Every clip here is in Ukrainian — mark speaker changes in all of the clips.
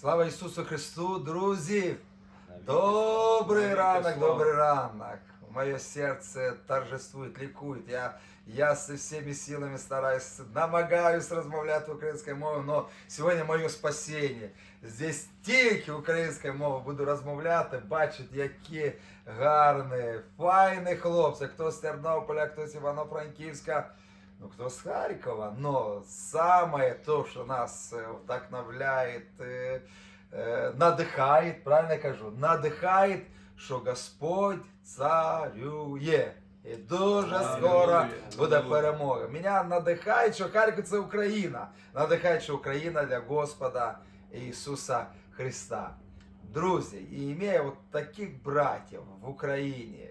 Speaker 1: Слава Ісусу Христу, друзі! Добрий ранок, добрий ранок. Мое сердце торжествует, ликует. Я, я со всеми силами стараюсь, намагаюсь розмовляти українською мовою, но сьогодні моє спасіння. Здесь тільки українською мовою буду розмовляти, бачити, які гарні, файні хлопці. Хто з Тернополя, хто з Івано-Франківська, ну хто з Харкова. Но саме то, що нас е, вдохновляє, е, е, надихає, правильно я кажу, надихає, що Господь царює. І дуже скоро
Speaker 2: Алілуя,
Speaker 1: буде
Speaker 2: алілуя.
Speaker 1: перемога. Мене надихає, що Харків це Україна. Надихає, що Україна для Господа Ісуса Христа. Друзі, і имея вот таких братьев в Україні,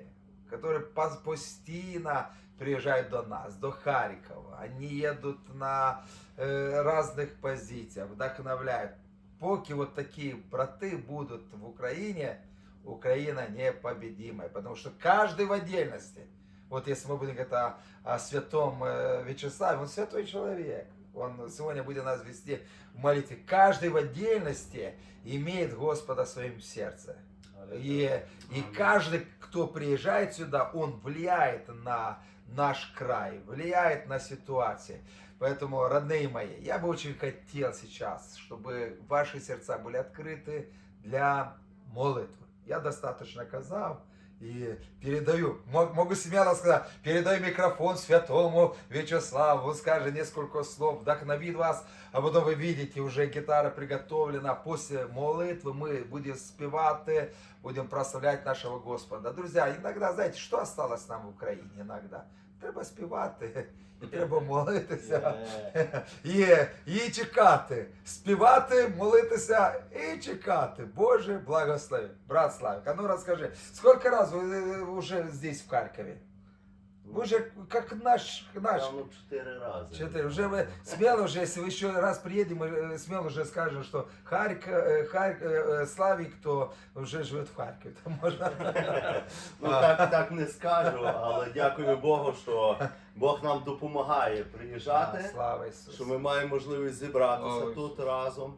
Speaker 1: которые пос- постійно приезжают до нас, до Харькова. Они едут на э, разных позициях, вдохновляют. Поки вот такие браты будут в Украине, Украина непобедимая. Потому что каждый в отдельности. Вот если мы будем говорить о, о святом э, Вячеславе, он святой человек. Он сегодня будет нас вести в молитве. Каждый в отдельности имеет Господа в своем сердце. И, и каждый, кто приезжает сюда, он влияет на наш край, влияет на ситуации. Поэтому, родные мои, я бы очень хотел сейчас, чтобы ваши сердца были открыты для молитвы. Я достаточно казав и передаю, мо- могу смело сказать, передаю микрофон святому Вячеславу, он скажет несколько слов, вдохновит вас, а потом вы видите, уже гитара приготовлена, после молитвы мы будем спевать, будем прославлять нашего Господа. Друзья, иногда, знаете, что осталось нам в Украине иногда? Треба співати, і треба молитися. І, і чекати. Співати, молитися і чекати. Боже, благослови. Брат Славик, а ну розкажи, сколько раз ви вже здесь, в Харькове? Вы же как наш, наш.
Speaker 2: Певно, чотири рази.
Speaker 1: Четыре. Уже мы смело уже, если вы еще раз приедем, мы э, смело уже скажем, что Харьк, э, Харь- э, э, Славик, кто уже живет в Харькове. То можно...
Speaker 2: Ну так, так не скажу, але дякую Богу, що Бог нам допомагає приїжджати,
Speaker 1: Слава Ісусу.
Speaker 2: що ми маємо можливість зібратися
Speaker 1: Ой.
Speaker 2: тут разом.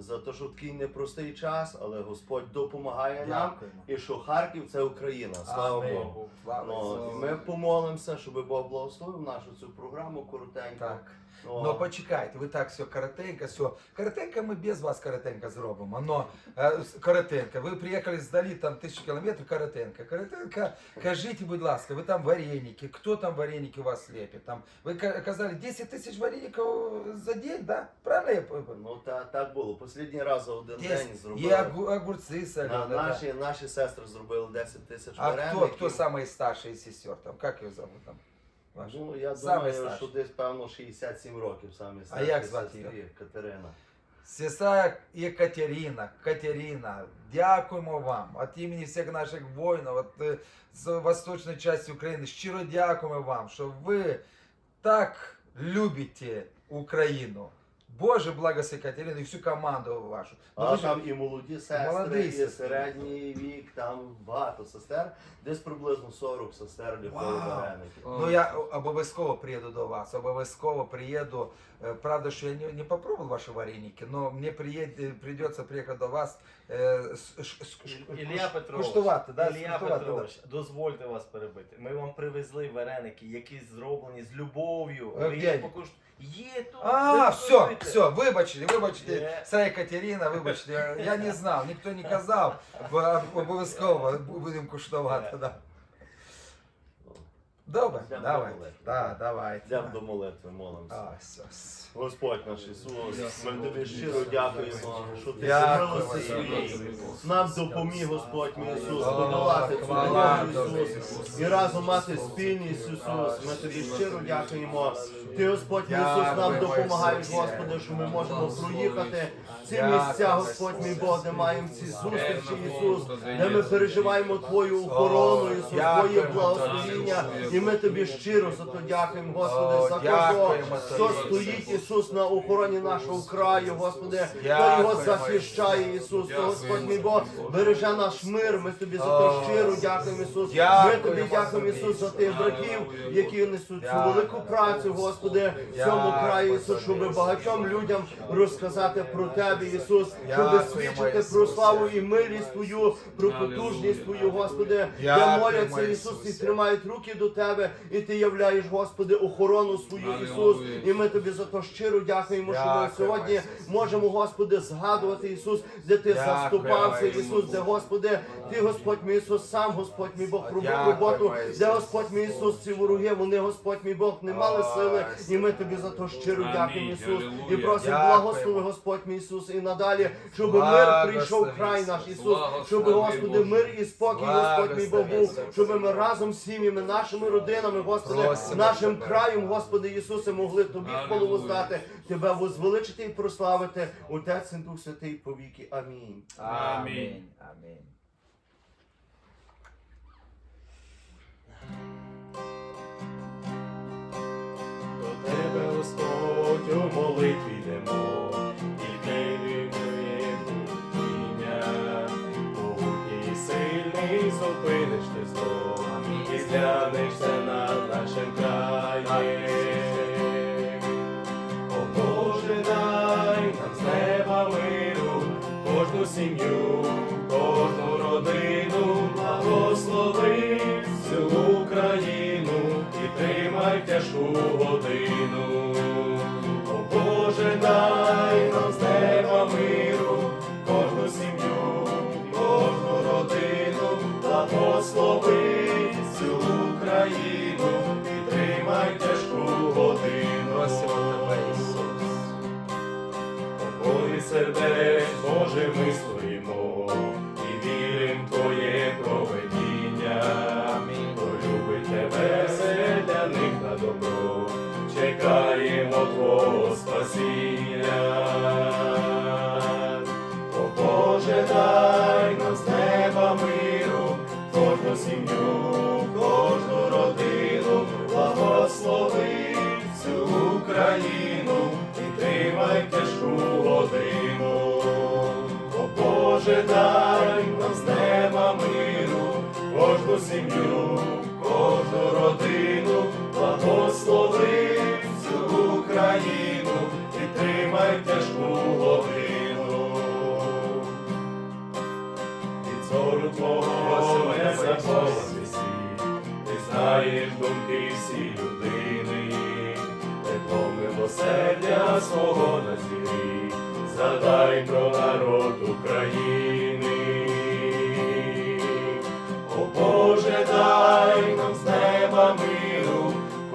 Speaker 2: За те, що такий непростий час, але Господь допомагає нам.
Speaker 1: Дякуємо.
Speaker 2: І що Харків це Україна. Слава
Speaker 1: Амінь.
Speaker 2: Богу.
Speaker 1: Слава
Speaker 2: Ну,
Speaker 1: Ісусу.
Speaker 2: і ми помолимося, щоб Бог благословив нашу цю програму коротенько.
Speaker 1: Так.
Speaker 2: Ну,
Speaker 1: Но почекайте, ви так все коротенько, все. Коротенько ми без вас коротенько зробимо. Но е, с- коротенько. Ви приїхали здалі там тисячу кілометрів, коротенько. Коротенько, кажіть, будь ласка, ви там вареники, хто там вареники у вас лепить? Там, ви ка- казали 10 тисяч вареників за день, да? Правильно я пам'ятаю?
Speaker 2: ну та, так було. Последній раз за один день
Speaker 1: Десять. І
Speaker 2: зробили.
Speaker 1: огу- огурці
Speaker 2: На,
Speaker 1: соленые, да.
Speaker 2: наші, наші сестри зробили 10 тисяч
Speaker 1: А
Speaker 2: вареників.
Speaker 1: кто, кто самый старший из сестер? Там, как ее зовут там? ваша?
Speaker 2: Ну, я
Speaker 1: Самий
Speaker 2: думаю,
Speaker 1: старший.
Speaker 2: що десь певно 67 років самі
Speaker 1: А як звати
Speaker 2: сестрі Катерина.
Speaker 1: Сестра Екатерина, Катерина, дякуємо вам від імені всіх наших воїнів, від е, з восточної частини України. Щиро дякуємо вам, що ви так любите Україну. Боже, благослови Катерину і всю команду вашу.
Speaker 2: А
Speaker 1: ви
Speaker 2: там і молоді сестри,
Speaker 1: Молоді
Speaker 2: і
Speaker 1: сестри.
Speaker 2: середній вік, там багато сестер. Десь приблизно 40 сестер для.
Speaker 1: Ну я обов'язково приїду до вас, обов'язково приїду. Е, Правда, що я не, не попробував ваші вареники, но мені приїд, придется приїхати до вас е,
Speaker 3: Ілля Петрович,
Speaker 1: куштувати, да,
Speaker 3: Ілля
Speaker 1: скуштувати,
Speaker 3: Петрович, дозвольте вас перебити. Ми вам привезли вареники, які зроблені з любов'ю.
Speaker 1: Е,
Speaker 3: Ви їх покуш- Є тут.
Speaker 1: А, все, все, вибачте, вибачте, це Екатерина, вибачте, я не знав, ніхто не казав, бо обов'язково будемо куштувати, да. Добре,
Speaker 2: Йдемо
Speaker 1: давай,
Speaker 2: до молитви.
Speaker 1: да, давай.
Speaker 2: Йдемо до молитви, молимося.
Speaker 1: А, все, все.
Speaker 2: Господь наш Ісус, ми тобі щиро дякуємо, що ти
Speaker 1: Дякую,
Speaker 2: милості своїй. Нам допоміг Господь мій Ісус подолати цю
Speaker 1: хвала тобі,
Speaker 2: Ісус,
Speaker 1: Ісус.
Speaker 2: і разом мати спільність, Ісус. Ми тобі щиро дякуємо. Ти, Господь мій Ісус, нам
Speaker 1: Дякуємо,
Speaker 2: допомагаєш,
Speaker 1: Ісусе.
Speaker 2: Господи, що ми можемо проїхати ці
Speaker 1: Дякую,
Speaker 2: місця, Господь мій Бог, де маємо ці зустрічі, Ісус, де ми переживаємо Твою охорону, Ісус, Твоє благословіння, і І ми тобі щиро за то дякуємо, Господи, за
Speaker 1: дякуємо
Speaker 2: хто стоїть,
Speaker 1: Ісус.
Speaker 2: На охороні нашого краю, Господи, хто його захищає, Ісус, то Господь мій Бог, береже наш мир. Ми тобі за то щиро дякуємо, Ісус. Ми тобі дякуємо, Ісус, за тих братів, які несуть цю велику працю, Господи, в цьому краї, Ісус, щоб багатьом людям розказати про Тебе, Ісус, щоб свідчити про славу і милість Твою, про потужність Твою, Господи, де моляться, Ісус, і тримають руки до Тебе, і Ти являєш, Господи, охорону свою, Ісус. І ми тобі за то щиро дякуємо, що ми сьогодні можемо, Господи, згадувати, Ісус, де Ти заступався, Ісус, де, Господи, Ти, Господь мій Ісус, сам, Господь мій Бог, робив роботу, де, Господь мій Ісус, ці вороги, вони, Господь мій Бог, не мали сили, і ми тобі за то щиро дякуємо, Ісус, і просимо благослови, Господь мій Ісус, і надалі, щоб мир прийшов край наш,
Speaker 1: Ісус.
Speaker 2: Ісус, щоб, Господи, мир і спокій, Господь мій Бог був, щоб ми разом з сім'ями, нашими родинами, Господи,
Speaker 1: Просимо
Speaker 2: нашим
Speaker 1: Тебе.
Speaker 2: краєм, Господи Ісусе, могли Тобі хвалу
Speaker 4: Алілуя.
Speaker 2: воздати, Тебе возвеличити і прославити, Отець і Дух Святий повіки. Амінь.
Speaker 1: Амінь. Амінь.
Speaker 3: До тебе, Господь, у молитві йдемо, і кидаємо тіння. Могутній і сильний зупиниш ти зло, зглянешся над нашим краєм. О Боже, дай нам з неба миру, кожну сім'ю, кожну родину, благослови всю Україну, і тримай тяжку годину. Сердець, Боже, ми стоїмо і вірим Твоє проведіння. полюби тебе, все для них на добро, чекаємо Твого спасіння.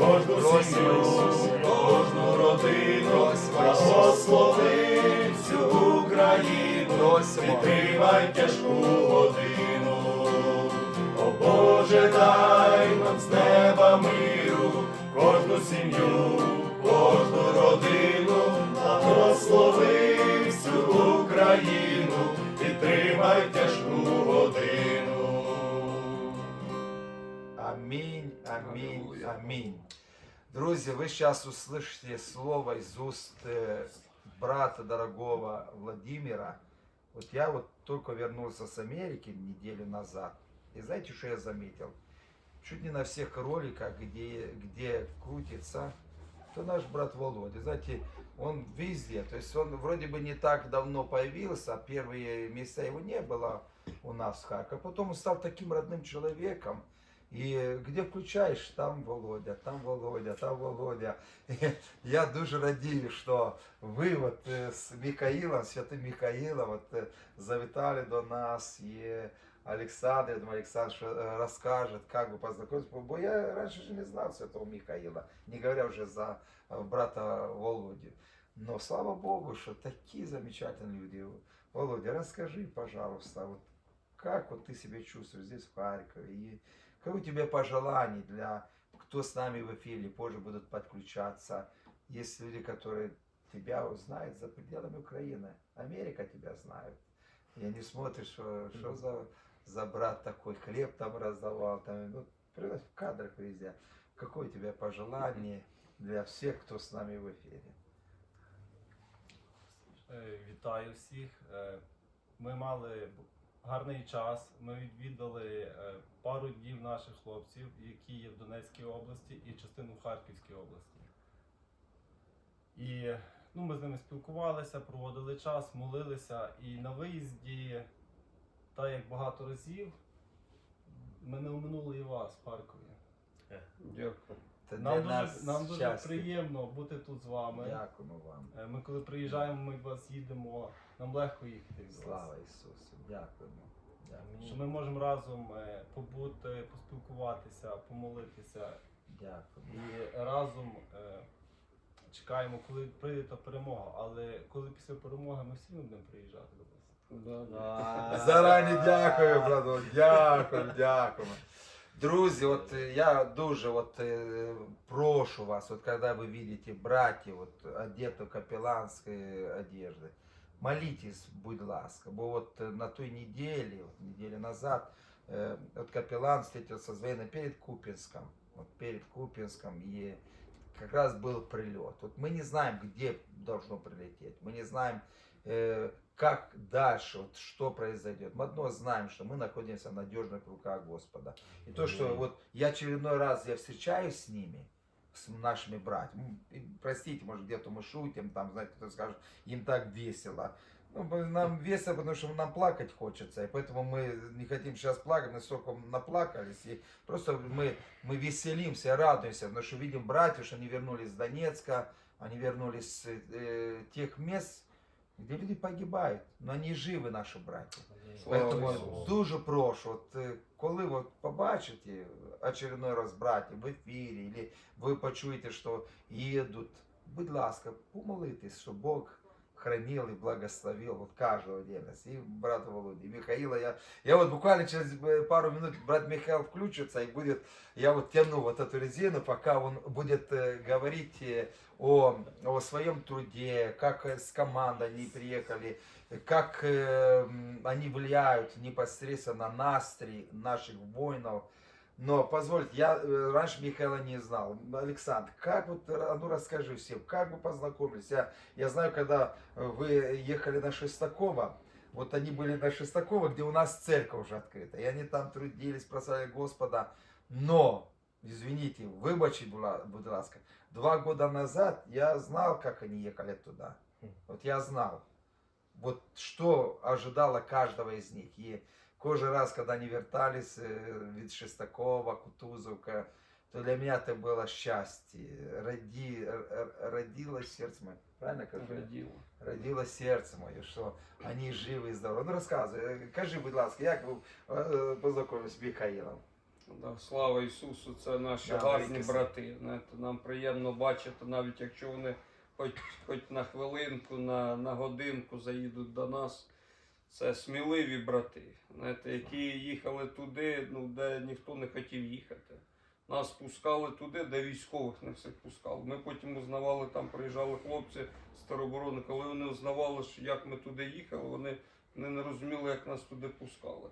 Speaker 3: Кожну сім'ю, кожну родину, благослови всю Україну, підтримай тяжку годину. О Боже, дай нам з неба миру, кожну сім'ю, кожну родину, благослови всю Україну, підтримай тяжку годину.
Speaker 1: Аминь, аминь,
Speaker 4: Аллилуйя.
Speaker 1: Друзья, вы сейчас услышите слово из уст э, брата дорогого Владимира. Вот я вот только вернулся с Америки неделю назад. И знаете, что я заметил? Чуть не на всех роликах, где, где крутится, то наш брат Володя. Знаете, он везде. То есть он вроде бы не так давно появился, а первые месяца его не было у нас в Харькове. Потом он стал таким родным человеком. И где включаешь, там Володя, там Володя, там Володя. Я дуже радію, що ви от е, з Михаїлом, святим Михаїлом, от е, завітали до нас. І Олександр, я думаю, Олександр що, е, розкаже, як ви познайомилися. Бо я раніше ж не знав святого Михаїла, не говоря вже за е, брата Володю. Но слава Богу, что такие замечательные люди. Володя, расскажи, пожалуйста, вот как вот ты себя чувствуешь здесь, в Харькове, и какое у тебя пожелание для, кто с нами в эфире, позже будут подключаться. Есть люди, которые тебя узнают за пределами Украины. Америка тебя знает. И они смотрят, что, что за, за брат такой, хлеб там раздавал, там, ну, в кадрах везде. Какое у тебя пожелание для всех, кто с нами в эфире?
Speaker 3: Вітаю всіх. Е, Ми мали гарний час. Ми відвідали е, пару днів наших хлопців, які є в Донецькій області і частину в Харківській області. І ну, ми з ними спілкувалися, проводили час, молилися. І на виїзді, так як багато разів, ми не оминули і вас в Харкові.
Speaker 4: Дякую.
Speaker 1: Это
Speaker 3: Нам
Speaker 1: для
Speaker 3: дуже,
Speaker 1: нас
Speaker 3: нам дуже
Speaker 1: щастя.
Speaker 3: приємно бути тут з вами.
Speaker 1: Дякуємо вам.
Speaker 3: Е, Ми коли приїжджаємо, ми від вас їдемо, нам легко їхати вас.
Speaker 1: Слава Ісусу. Дякуємо. Дякуємо.
Speaker 3: Що ми можемо разом е, побути, поспілкуватися, помолитися
Speaker 1: Дякуємо.
Speaker 3: і разом е, чекаємо, коли прийде та перемога. Але коли після перемоги ми всі будемо приїжджати до вас.
Speaker 4: Да, да.
Speaker 1: Зарані дякую, брату. Дякую, дякуємо. Друзі, от е, я дуже от, е, прошу вас, от когда вы видите братьев, вот, одетых капелланской одежды, молитесь, будь ласка, бо вот е, на той неделе, вот, неделю назад, э, вот капеллан встретился с военным перед Купинском, вот перед Купинском, и как раз был прилет. Вот мы не знаем, где должно прилететь, мы не знаем, э, как дальше, вот что произойдет. Мы одно знаем, что мы находимся в надежных руках Господа. И то, что вот я очередной раз я встречаюсь с ними, с нашими братьями. Простите, может, где-то мы шутим, там, знаете, кто скажет, им так весело. Ну, нам весело, потому что нам плакать хочется, и поэтому мы не хотим сейчас плакать, настолько наплакались, и просто мы, мы веселимся, радуемся, потому что видим братьев, что они вернулись с Донецка, они вернулись с э, тех мест, где люди погибають, но они живы, наші браті.
Speaker 4: Слава
Speaker 1: Поэтому
Speaker 4: Ісусу.
Speaker 1: дуже прошу, от, е, коли ви побачите очередной раз братів в ефірі, або ви почуєте, що їдуть, будь ласка, помолитесь, щоб Бог хранил и благословил вот каждого отдельности. И брата Володи, и Михаила. Я, я вот буквально через э, пару минут брат Михаил включится и будет, я вот тяну вот эту резину, пока он будет э, говорить э, о, о своем труде, как с командой они приехали, как э, они влияют непосредственно на настрой наших воинов. Но позвольте, я э, раньше Михаила не знал. Александр, как вот, э, а ну расскажи всем, как вы познакомились? Я, я знаю, когда э, вы ехали на Шестакова, вот они были на Шестакова, где у нас церковь уже открыта. И они там трудились, прославляли Господа. Но, извините, выбачить, була- будь ласка, два года назад я знал, как они ехали туда. Вот я знал. Вот что ожидало каждого из них. И кожен раз, когда они вертались э, від Шестакова, Кутузовка, то для меня это было счастье. Роди, р- р- родилось сердце мое. Правильно кажу?
Speaker 4: Раділо.
Speaker 1: Родило серце моє, що вони живі і здорові. Ну розказуй, е, кажи, будь ласка, як ви е, познайомились з Михаїлом?
Speaker 4: Да, слава Ісусу, це наші
Speaker 1: Да,
Speaker 4: гарні
Speaker 1: велике
Speaker 4: брати. Знаєте, нам приємно бачити, навіть якщо вони хоч, хоч на хвилинку, на, на годинку заїдуть до нас. Це сміливі брати, знаєте, які їхали туди, ну, де ніхто не хотів їхати. Нас пускали туди, де військових не всіх пускали. Ми потім узнавали, там приїжджали хлопці з тероборони, коли вони узнавали, що як ми туди їхали, вони, не розуміли, як нас туди пускали.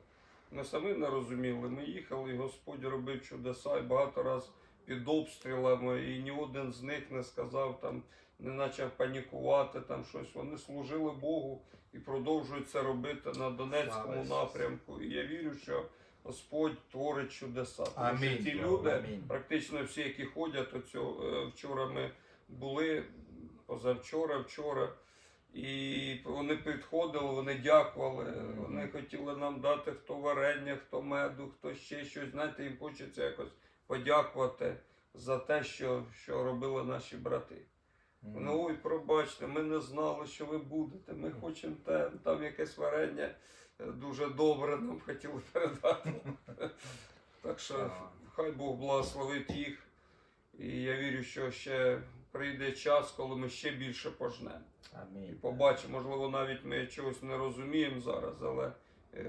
Speaker 4: Ми самі не розуміли. Ми їхали, і Господь робив чудеса, і багато раз під обстрілами, і ні один з них не сказав там, не почав панікувати, там щось. Вони служили Богу і продовжують це робити на Донецькому
Speaker 1: Ісусу.
Speaker 4: напрямку. І я вірю, що Господь творить чудеса. Тому що ті люди,
Speaker 1: Амінь.
Speaker 4: практично всі, які ходять, оцю, е, вчора ми були, позавчора, вчора. І вони підходили, вони дякували, вони хотіли нам дати хто варення, хто меду, хто ще щось. Знаєте, їм хочеться якось подякувати за те, що, що робили наші брати. Вони, ой, пробачте, ми не знали, що ви будете. Ми хочемо те, там якесь варення е, дуже добре нам хотіли передати. Так що хай Бог благословить їх. І я вірю, що ще прийде час, коли ми ще більше пожнемо. І побачимо, можливо, навіть ми чогось не розуміємо зараз, але е,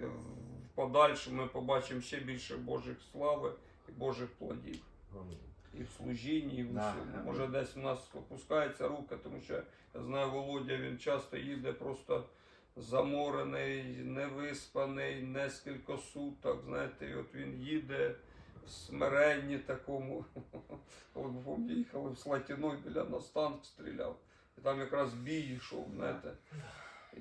Speaker 4: в подальшому ми побачимо ще більше Божих слави і Божих плодів. І в служінні, і в
Speaker 1: Да.
Speaker 4: усьому. Може, десь у нас опускається рука, тому що я знаю, Володя він часто їде просто заморений, невиспаний, нескільки суток. Знаєте, і от він їде, в смиренні такому. От їхали в Слатіно, біля нас танк стріляв. І там якраз бій йшов, знаєте.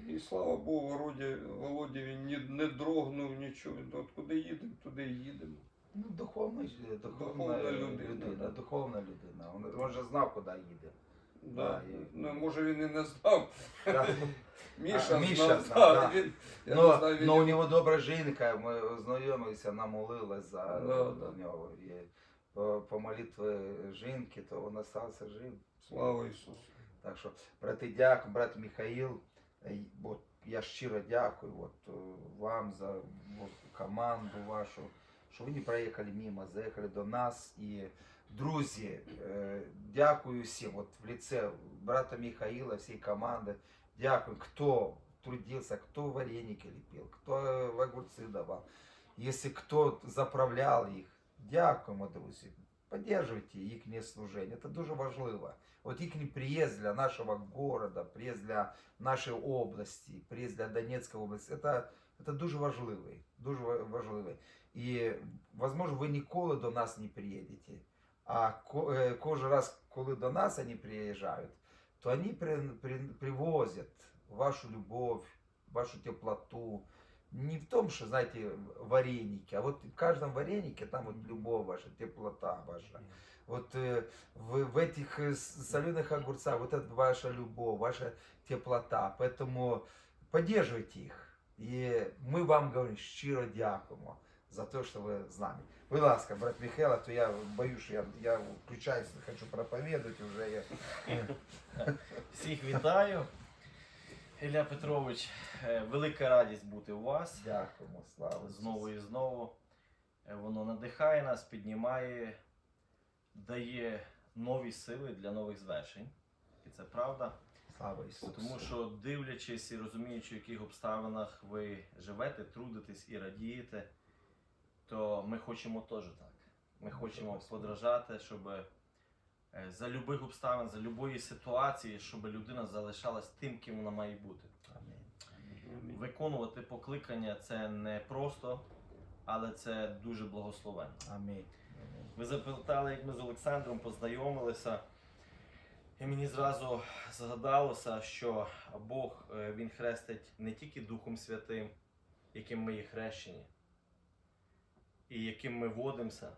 Speaker 4: І слава Богу, Володя, він не, не дрогнув нічого. От куди їдемо, туди і їдемо.
Speaker 1: Ну, духовна, духовна,
Speaker 4: Духовна
Speaker 1: людина,
Speaker 4: людина,
Speaker 1: духовна людина. Він, він же знав, куди їде.
Speaker 4: Да.
Speaker 1: Да, і-
Speaker 4: Ну, може він і не знав.
Speaker 1: Да.
Speaker 4: Міша,
Speaker 1: А, Міша
Speaker 4: знав,
Speaker 1: знав,
Speaker 4: да,
Speaker 1: да.
Speaker 4: Він, я не знаю, він
Speaker 1: но у нього добра жінка, ми знайомилися, вона молилась за
Speaker 4: Да, да.
Speaker 1: нього. І по, по молитві жінки, то він залишився жив.
Speaker 4: Слава Ісусу.
Speaker 1: Так що, брати, дякую, брат Михаїл. е, От, я щиро дякую от, е, вам за от, команду вашу, що ви не проїхали мимо, заїхали до нас. І, друзі, е, дякую всім. От, в лице брата Михаила, всей команды. Дякую, кто трудился, кто вареники лепил, кто огурцы давал. Если кто заправлял їх, дякуємо, друзі. Поддерживайте їхнє служення. Це дуже важливо. От їхній приїзд для нашого города, приїзд для нашої області, приїзд для Донецької області, це, це дуже важливий. Дуже ва- важливий. І, можливо, ви ніколи до нас не приїдете. А ко- е, кожен раз, коли до нас вони приїжджають, то вони при, при, привозят вашу любовь, вашу теплоту. Не в том, что, знаете, вареники, а вот в каждом варенике там вот любовь ваша, теплота ваша. Вот э, в, в этих э, с- соленых огурцах вот это ваша любовь, ваша теплота. Поэтому поддерживайте их. І ми вам говоримо щиро дякуємо за те, що ви з нами. Будь ласка, брат Михайло, то я боюсь, що я, я включаюсь, хочу проповідувати вже. Я...
Speaker 5: Всіх вітаю. Ілля Петрович, е, велика радість бути у вас.
Speaker 1: Дякуємо, слава.
Speaker 5: Знову і знову. Е, Воно надихає нас, піднімає, дає нові сили для нових звершень. І це правда.
Speaker 1: Слава Ісусу.
Speaker 5: Тому що, дивлячись і розуміючи, в яких обставинах ви живете, трудитесь і радієте, то ми хочемо теж так. Ми хочемо подражати, щоб е, за любих обставин, за любої ситуації, щоб людина залишалась тим, ким вона має бути.
Speaker 1: Амінь.
Speaker 5: Виконувати покликання це не просто, але це дуже благословенно.
Speaker 1: Амінь.
Speaker 5: Ви запитали, як ми з Олександром познайомилися, і мені зразу згадалося, що Бог е, він хрестить не тільки Духом Святим, яким ми є хрещені, і яким ми водимося,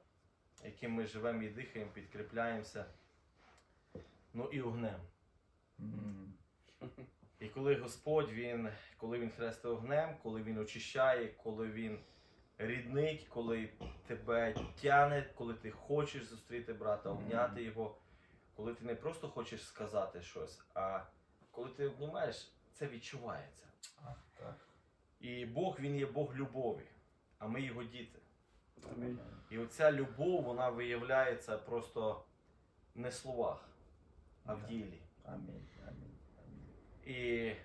Speaker 5: яким ми живемо і дихаємо, підкріпляємося, ну і огнем. І коли Господь він, коли він хрестить огнем, коли він очищає, коли він ріднить, коли тебе тяне, коли ти хочеш зустріти брата, обняти його, коли ти не просто хочеш сказати щось, а коли ти обнімаєш, це відчувається.
Speaker 1: А, так.
Speaker 5: І Бог він є Бог любові, а ми його діти.
Speaker 4: Амінь.
Speaker 5: І оця любов, вона виявляється просто не в словах, а в ділі.
Speaker 1: Амінь. Амінь. Амінь.
Speaker 5: І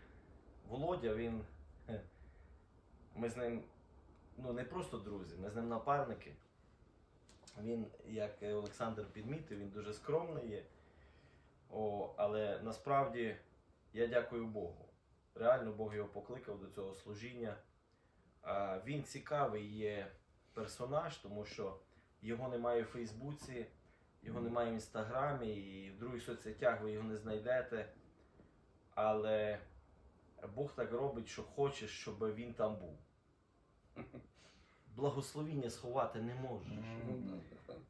Speaker 5: Володя, він. Ми з ним ну, не просто друзі, ми з ним напарники. Він, як Олександр підмітив, він дуже скромний є. О, але насправді я дякую Богу. Реально Бог його покликав до цього служіння. А, він цікавий є персонаж, тому що його немає в Фейсбуці, його немає в Інстаграмі і в других соцсетях ви його не знайдете. Але Бог так робить, що хоче, щоб він там був. Благословіння сховати не можеш.
Speaker 1: М.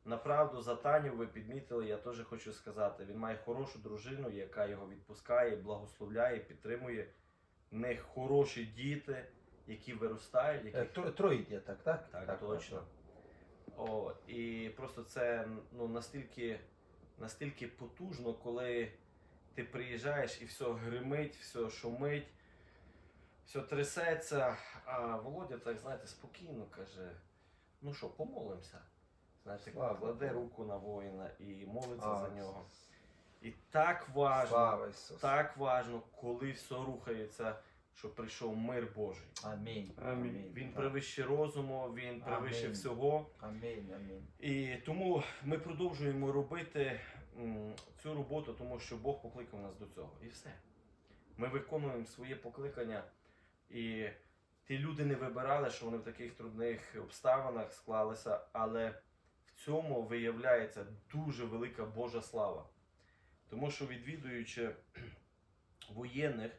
Speaker 5: Направду за Таню ви підмітили, я теж хочу сказати. Він має хорошу дружину, яка його відпускає, благословляє, підтримує. В них хороші діти, які виростають,
Speaker 1: Е,
Speaker 5: які
Speaker 1: тро- Троє діток, так?
Speaker 5: так, точно. О, і просто це ну, настільки, настільки потужно, коли ти приїжджаєш і все гримить, все шумить, все трясеться. А Володя так, знаєте, спокійно каже: ну що, помолимося. Знаєте,
Speaker 1: Слава
Speaker 5: кладе
Speaker 1: Богу.
Speaker 5: руку на воїна і молиться
Speaker 1: А,
Speaker 5: за нього. І так важно,
Speaker 1: Слава
Speaker 5: так важно, коли все рухається, щоб прийшов мир Божий.
Speaker 1: Амінь.
Speaker 4: Амінь.
Speaker 5: Він превище розуму, він превище
Speaker 1: Амінь.
Speaker 5: всього.
Speaker 1: Амінь. Амінь.
Speaker 5: І тому ми продовжуємо робити м, цю роботу, тому що Бог покликав нас до цього. І все. Ми виконуємо своє покликання. І ті люди не вибирали, що вони в таких трудних обставинах склалися, але в цьому виявляється дуже велика Божа слава. Тому що відвідуючи воєнних,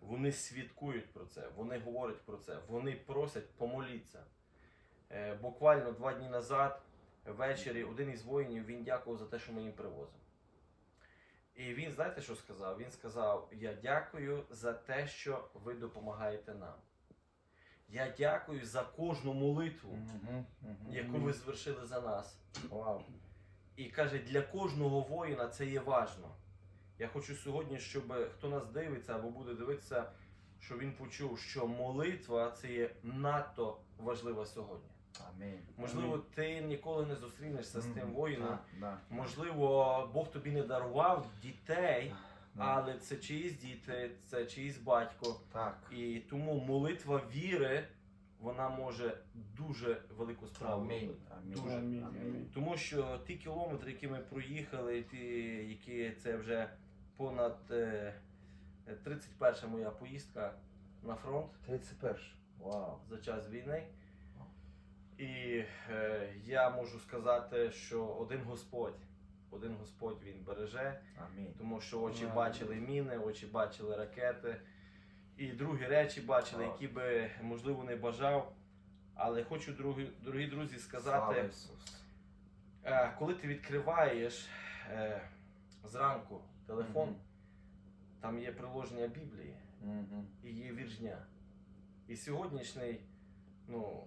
Speaker 5: вони свідкують про це, вони говорять про це, вони просять помоліться. Е, буквально два дні назад, ввечері, один із воїнів він дякував за те, що ми їм привозимо. І він, знаєте, що сказав? Він сказав: Я дякую за те, що ви допомагаєте нам. Я дякую за кожну молитву,
Speaker 1: Мгм, мгм.
Speaker 5: яку ви звершили за нас.
Speaker 1: Вау.
Speaker 5: І каже, для кожного воїна це є важно. Я хочу сьогодні, щоб хто нас дивиться або буде дивитися, щоб він почув, що молитва це є надто важлива сьогодні.
Speaker 1: Амінь.
Speaker 5: Можливо, ти ніколи не зустрінешся з тим воїном.
Speaker 1: Да, да.
Speaker 5: Можливо, Бог тобі не дарував дітей,
Speaker 1: Да.
Speaker 5: але це чиїсь діти, це чиїсь батько.
Speaker 1: Так.
Speaker 5: І тому молитва віри вона може дуже велику справу
Speaker 1: Амінь.
Speaker 5: робити.
Speaker 1: Амінь.
Speaker 5: Дуже.
Speaker 3: Амінь,
Speaker 1: Амінь.
Speaker 5: Тому що ті кілометри, які ми проїхали, ті, які це вже понад е, 31 моя поїздка на фронт
Speaker 1: 31. Вау.
Speaker 5: за час війни. І е, я можу сказати, що один Господь, один Господь він береже,
Speaker 1: Амінь.
Speaker 5: тому що очі
Speaker 3: Амінь.
Speaker 5: бачили міни, очі бачили ракети, і другі речі бачили,
Speaker 1: Так.
Speaker 5: які би можливо не бажав. Але хочу, другі, дорогі друзі, сказати. Е, коли ти відкриваєш е, зранку телефон,
Speaker 1: Мгм.
Speaker 5: там є приложення Біблії
Speaker 1: Мгм.
Speaker 5: і є вірш дня. І сьогоднішній, ну,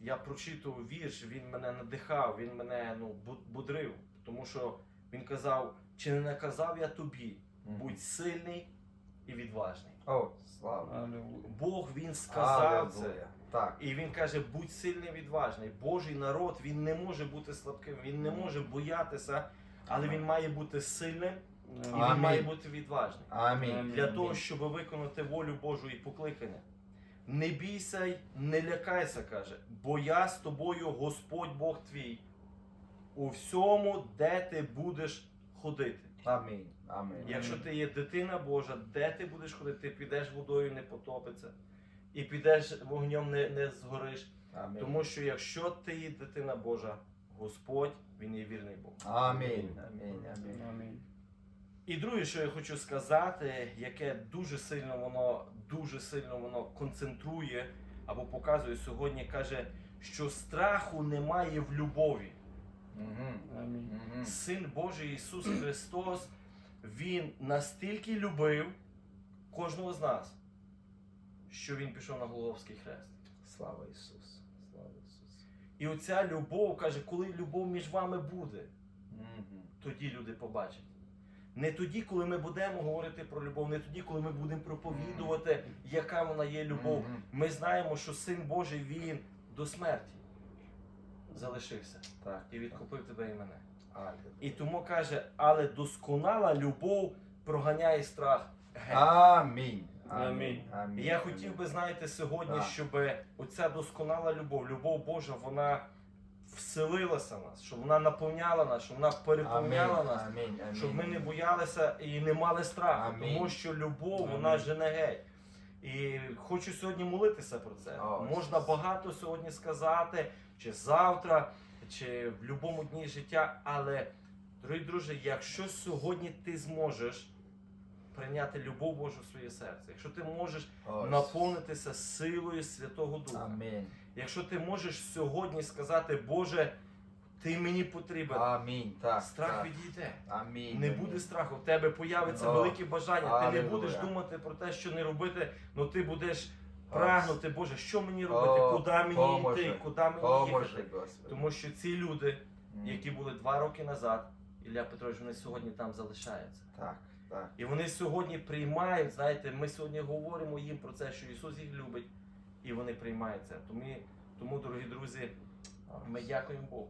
Speaker 5: я прочитував вірш, він мене надихав, він мене ну, бу- будрив. Тому що він казав: чи не наказав я тобі, будь сильний і відважний.
Speaker 1: О, слава.
Speaker 5: Бог він сказав це.
Speaker 1: Так.
Speaker 5: І він каже: будь сильний, відважний. Божий народ він не може бути слабким, він не може боятися, але він має бути сильним і він
Speaker 1: Амінь.
Speaker 5: має бути відважним.
Speaker 1: Амінь.
Speaker 3: Амінь.
Speaker 5: Для того, щоб виконати волю Божу і покликання. Не бійся, й не лякайся, каже, бо я з тобою, Господь Бог твій, у всьому, де ти будеш ходити.
Speaker 1: Амінь. Амінь.
Speaker 5: Якщо ти є дитина Божа, де ти будеш ходити, ти підеш водою, не потопиться, і підеш вогнем не, не згориш.
Speaker 1: Амінь.
Speaker 5: Тому що якщо ти є дитина Божа, Господь, він є вірний Бог.
Speaker 1: Амінь. Амінь. Амінь.
Speaker 3: Амінь.
Speaker 5: І друге, що я хочу сказати, яке дуже сильно воно, дуже сильно воно концентрує або показує сьогодні, каже, що страху немає в любові. Син Божий Ісус Христос, Він настільки любив кожного з нас, що Він пішов на Голговський хрест.
Speaker 1: Слава Ісусу. Слава Ісусу.
Speaker 5: І оця любов каже, коли любов між вами буде, тоді люди побачать. Не тоді, коли ми будемо говорити про любов, не тоді, коли ми будемо проповідувати, яка вона є любов. Ми знаємо, що Син Божий він до смерті залишився
Speaker 1: Так.
Speaker 5: і відкупив тебе і мене. І тому каже, але досконала любов проганяє страх. геть.
Speaker 1: Амінь.
Speaker 3: Амінь.
Speaker 1: Амінь.
Speaker 5: Я хотів би, знаєте, сьогодні,
Speaker 1: Так.
Speaker 5: щоб оця досконала любов, любов Божа, вона вселилася в нас, щоб вона наповняла нас, щоб вона переповняла нас.
Speaker 1: Амінь. Амінь.
Speaker 5: щоб ми не боялися і не мали страху,
Speaker 1: Амінь.
Speaker 5: тому що любов
Speaker 3: Амінь.
Speaker 5: вона жене геть. І хочу сьогодні молитися про це.
Speaker 1: О,
Speaker 5: Можна багато сьогодні сказати, чи завтра, чи в будь-якому дні життя. Але, дорогі друзі, якщо сьогодні ти зможеш прийняти любов Божу в своє серце, якщо ти можеш
Speaker 1: О,
Speaker 5: наповнитися силою Святого Духа,
Speaker 1: Амінь.
Speaker 5: Якщо ти можеш сьогодні сказати, Боже, ти мені потрібен,
Speaker 1: Амінь. Так.
Speaker 5: страх
Speaker 1: так.
Speaker 5: відійде.
Speaker 1: Амінь.
Speaker 5: Не
Speaker 1: амінь.
Speaker 5: буде страху, в тебе появиться
Speaker 1: О,
Speaker 5: велике бажання. Ти не будеш думати про те, що не робити, але ти будеш прагнути, Боже, що мені робити,
Speaker 1: О,
Speaker 5: куди мені
Speaker 1: поможи.
Speaker 5: йти, куди мені
Speaker 1: Поможи,
Speaker 5: їхати.
Speaker 1: Господи.
Speaker 5: Тому що ці люди, які були два роки назад, Ілля Петрович, вони сьогодні там залишаються.
Speaker 1: Так, так.
Speaker 5: І вони сьогодні приймають, знаєте, ми сьогодні говоримо їм про це, що Ісус їх любить, і вони приймають це. Тому, тому дорогі друзі, ми дякуємо Богу.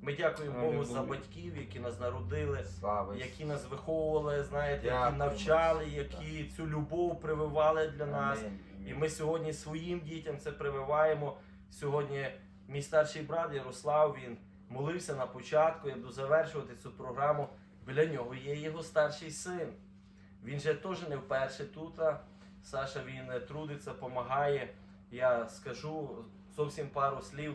Speaker 5: Ми дякуємо Богу за батьків, які нас народили,
Speaker 1: Слава
Speaker 5: які нас виховували, знаєте, які навчали, які цю любов прививали для нас.
Speaker 1: Амінь.
Speaker 5: І ми сьогодні своїм дітям це прививаємо. Сьогодні мій старший брат Ярослав він молився на початку. Я буду завершувати цю програму. Біля нього є його старший син. Він же теж не вперше тут. Саша він е, трудиться, допомагає. Я скажу зовсім пару слів,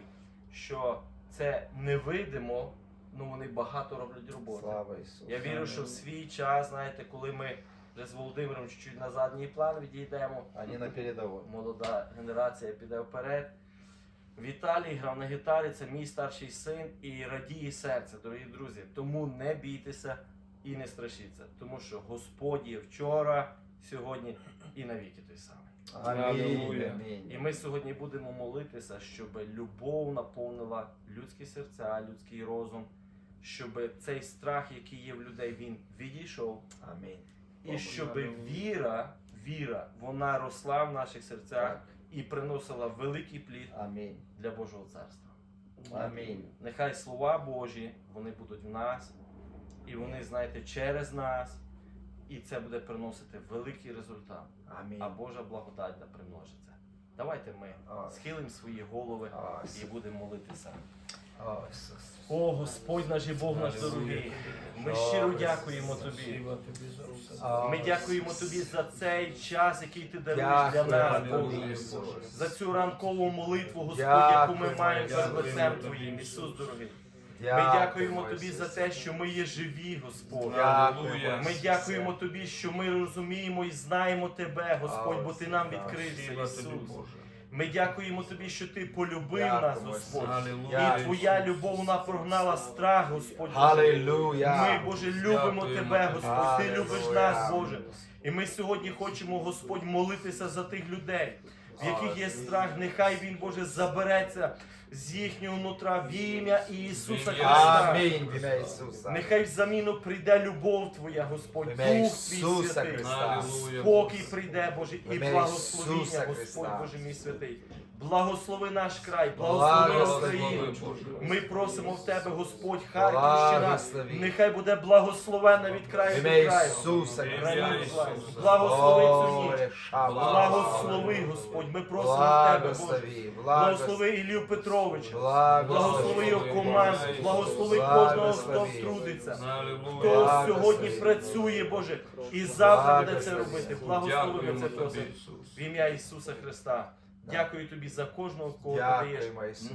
Speaker 5: що це невидимо, ну вони багато роблять роботи.
Speaker 1: Слава Ісусу.
Speaker 5: Я вірю, що в свій час, знаєте, коли ми вже з Володимиром чуть-чуть на задній план відійдемо,
Speaker 1: Они на передовой.
Speaker 5: молода генерація піде вперед. Віталій грав на гітарі, це мій старший син і радіє серце, дорогі друзі. Тому не бійтеся і не страшіться, тому що Господь є вчора, сьогодні і навіки той самий.
Speaker 1: Аминь.
Speaker 4: Аллилуйя.
Speaker 5: І ми сьогодні будемо молитися, щоб любов наповнила людські серця, людський розум, щоб цей страх, який є в людей, він відійшов.
Speaker 1: Аминь.
Speaker 5: І щоб віра, віра, вона росла в наших серцях
Speaker 1: Так.
Speaker 5: і приносила великий плід
Speaker 1: Аминь.
Speaker 5: для Божого царства.
Speaker 1: Амінь.
Speaker 5: Нехай слова Божі вони будуть в нас, і вони, знаєте, через нас, і це буде приносити великий результат.
Speaker 1: Аминь.
Speaker 5: А Божа благодать да примножиться. Давайте ми схилимо свої голови і будемо молитися.
Speaker 1: О,
Speaker 5: Господь наш і Бог наш дорогий. Ми щиро дякуємо тобі. Ми дякуємо тобі за цей час, який ти даруєш для нас, Боже. За цю ранкову молитву, Господь, яку ми маємо перед лицем Твоїм.
Speaker 3: Ісус
Speaker 5: дорогий. Ми дякуємо тобі за те, що ми є живі, Господь.
Speaker 1: Дякую,
Speaker 5: Ми дякуємо тобі, що ми розуміємо і знаємо тебе, Господь, бо ти нам відкрився, Ісус. Ми дякуємо тобі, що ти полюбив нас, Господь. І твоя любов вона прогнала страх, Господь. Ми, Боже, любимо тебе, Господь. Ти любиш нас, Боже. І ми сьогодні хочемо, Господь, молитися за тих людей, в яких є страх. Нехай він, Боже, забереться з їхнього нутра в ім'я Ісуса Христа.
Speaker 1: Амінь. В ім'я Ісуса.
Speaker 5: Нехай в заміну прийде любов Твоя, Господь, Дух Твій
Speaker 1: Ісуса
Speaker 5: святий.
Speaker 1: Христа.
Speaker 5: Спокій прийде, Боже, і
Speaker 1: ім'я
Speaker 5: благословіння, Господь
Speaker 1: Христа.
Speaker 5: Боже мій святий. Благослови наш край, благослови Україну. Ми просимо в Тебе, Господь, Харківщина. Нехай буде благословена від краю до краю. Благослови цю ніч. Благослови, Господь. Ми просимо в Тебе, Боже.
Speaker 1: Благослови.
Speaker 5: Благослови Петровича.
Speaker 1: Благослови.
Speaker 5: Його команду. Благослови кожного, хто трудиться. Хто сьогодні працює, Боже, і завтра буде це робити. Благослови ми це просимо. В ім'я Ісуса Христа. Дякую тобі за кожного, кого ти даєш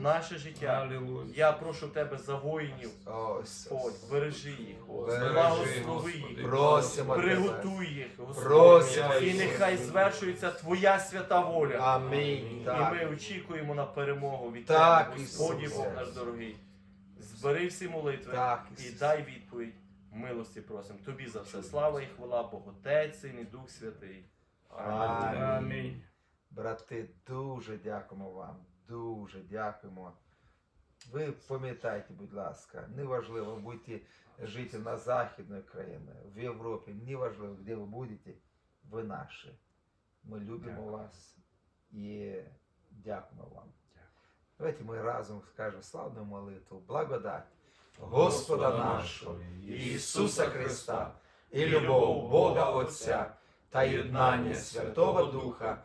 Speaker 5: наше життя.
Speaker 4: Алілуя.
Speaker 5: Я прошу тебе за воїнів. Господь, бережи їх, благослови їх,
Speaker 1: Просимо
Speaker 5: приготуй їх, Господь.
Speaker 1: Просимо,
Speaker 5: І нехай звершується Твоя свята воля.
Speaker 1: Амінь.
Speaker 5: І ми очікуємо на перемогу від
Speaker 1: Так,
Speaker 5: Тебе, Господі Бог наш дорогий. Збери всі молитви
Speaker 1: Так,
Speaker 5: і дай відповідь. Милості просимо. Тобі за все. Слава і хвала Богу, Отець, Син і Дух Святий.
Speaker 3: Амінь.
Speaker 1: Брати, дуже дякуємо вам. Дуже дякуємо. Ви пам'ятайте, будь ласка, неважливо, будете жити на Західної країни, в Європі, неважливо, де ви будете, ви наші. Ми любимо вас і дякуємо вам. Давайте ми разом скажемо славну молитву, благодать Господа нашого, Ісуса Христа, і любов Бога Отця та єднання Святого Духа,